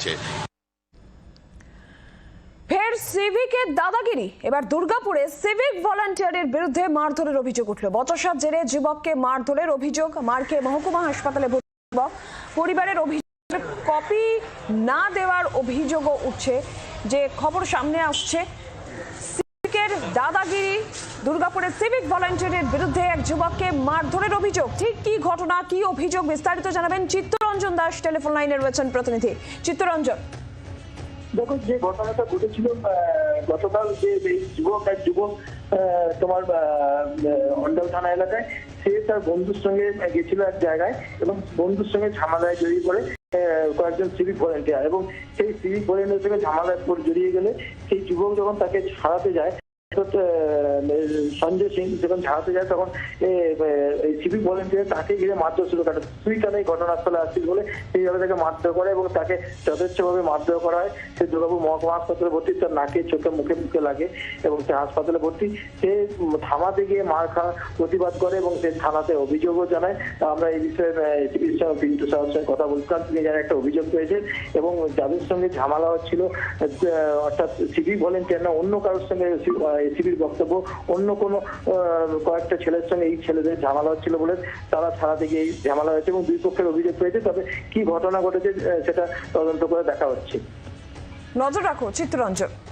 হচ্ছে। ফের সিভিকের দাদাগিরি। এবার দুর্গাপুরে সিভিক ভলান্টিয়ারের বিরুদ্ধে মারধরের অভিযোগ উঠল। জেরে যুবককে মারধরের অভিযোগ মহকুমা হাসপাতালে। পরিবারের অভিযোগ, কপি না দেওয়ার অভিযোগও উঠছে। যে খবর সামনে আসছে, সিভিকের দাদাগিরি দুর্গাপুরের সিভিক ভলান্টিয়ারের বিরুদ্ধে এক যুবককে মারধরের অভিযোগ। ঠিক কি ঘটনা, কি অভিযোগ বিস্তারিত জানাবেন চিত্তরঞ্জন দাস টেলিফোন লাইনে রয়েছেন প্রতিনিধি। চিত্তরঞ্জন। দেখো যে ঘটনাটা ঘটেছিল গতকাল যে যুবক এক যুবক তোমার অন্ডাল থানা এলাকায়, সে তার বন্ধুর সঙ্গে গেছিল এক জায়গায় এবং বন্ধুর সঙ্গে ঝামেলায় জড়িয়ে পড়ে কয়েকজন সিভিক ভলেন্টিয়ার এবং সেই সিভিক ভলেন্টিয়ার সঙ্গে ঝামেলায় জড়িয়ে গেলে সেই যুবক যখন তাকে ছাড়াতে যায় সঞ্জয় সিং যখন ঝাড়াতে যায়, তখন সিভিক ভলেন্টিয়ার তাকে ঘিরে মারধর শুরু করে। তুই কেন এই ঘটনাস্থলে আসছিস বলে সেইভাবে তাকে মারধর করে এবং তাকে যথেচ্ছভাবে মারধর করা হয়। সে দুর্গাপুর মহকুমা হাসপাতালে ভর্তি, তার নাকে, চোখে, মুখে মুখে লাগে এবং সে হাসপাতালে ভর্তি। সে থানাতে গিয়ে মার খাওয়া প্রতিবাদ করে এবং সে থানাতে অভিযোগও জানায়। আমরা এই বিষয়ে পিন্টু সাহের সঙ্গে কথা বলছিলাম। তিনি যেন একটা অভিযোগ পেয়েছে এবং যাদের সঙ্গে ঝামেলা হচ্ছিল অর্থাৎ সিভিক ভলেন্টিয়ার না অন্য কারোর সঙ্গে এসিবির বক্তব্য। অন্য কোনো কয়েকটা ছেলের সঙ্গে এই ছেলেদের ঝামেলা হচ্ছিল বলে তারা ছাড়াতে গিয়ে এই ঝামেলা হয়েছে এবং দুই পক্ষের অভিযোগ পেয়েছে, তবে কি ঘটনা ঘটেছে সেটা তদন্ত করে দেখা হচ্ছে। নজর রাখো, চিত্তরঞ্জন।